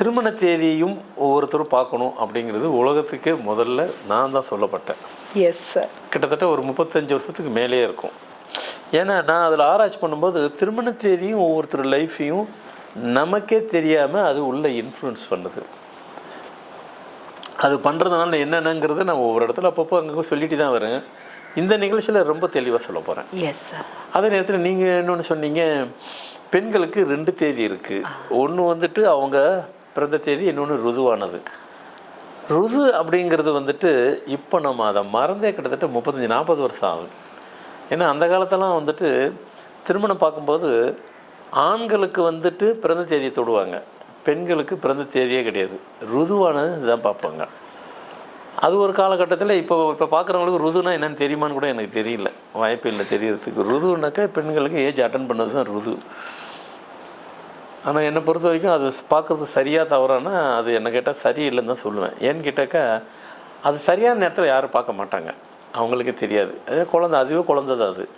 திருமண தேதியையும் ஒவ்வொருத்தரும் பார்க்கணும் அப்படிங்கிறது உலகத்துக்கே முதல்ல நான் தான் சொல்லப்பட்டேன். எஸ் சார் கிட்டத்தட்ட ஒரு முப்பத்தஞ்சு வருஷத்துக்கு மேலேயே இருக்கும். ஏன்னா நான் அதில் ஆராய்ச்சி பண்ணும்போது திருமண தேதியும் ஒவ்வொருத்தர் லைஃப்பையும் நமக்கே தெரியாமல் அது உள்ள இன்ஃப்ளூயன்ஸ் பண்ணுது. அது பண்ணுறதுனால என்னென்னங்கிறத நான் ஒவ்வொரு இடத்துல அப்பப்போ அங்கே சொல்லிட்டு தான் வரேன். இந்த நிகழ்ச்சியில் ரொம்ப தெளிவாக சொல்ல போகிறேன் எஸ் சார் அதே நேரத்தில் நீங்கள் இன்னொன்று சொன்னீங்க பெண்களுக்கு ரெண்டு தேதி இருக்குது ஒன்று வந்துட்டு அவங்க பிறந்த தேதி இன்னொன்று ருதுவானது. ருது அப்படிங்கிறது வந்துட்டு இப்போ நம்ம அதை மறந்தே கிட்டத்தட்ட முப்பத்தஞ்சு நாற்பது வருஷம் ஆகுது. ஏன்னா அந்த காலத்தெல்லாம் வந்துட்டு திருமணம் பார்க்கும்போது ஆண்களுக்கு வந்துட்டு பிறந்த தேதியை தொடுவாங்க. பெண்களுக்கு பிறந்த தேதியே கிடையாது. ருதுவானது இதுதான் பார்ப்பாங்க. அது ஒரு காலகட்டத்தில் இப்போ இப்போ பார்க்குறவங்களுக்கு ருதுனா என்னென்னு தெரியுமான்னு கூட எனக்கு தெரியல. வாய்ப்பு இல்லை தெரியறதுக்கு. ருதுனாக்கா பெண்களுக்கு ஏஜ் அட்டன் பண்ணது தான் ருது. ஆனால் என்னை பொறுத்த வரைக்கும் அது பார்க்குறது சரியாக தவறானா அது என்னை கேட்டால் சரியில்லைன்னு தான் சொல்லுவேன். ஏன்னு கேட்டாக்கா அது சரியான நேரத்தில் யாரும் பார்க்க மாட்டாங்க. அவங்களுக்கே தெரியாது. அதே குழந்தை அதுவே குழந்தை தான் அது.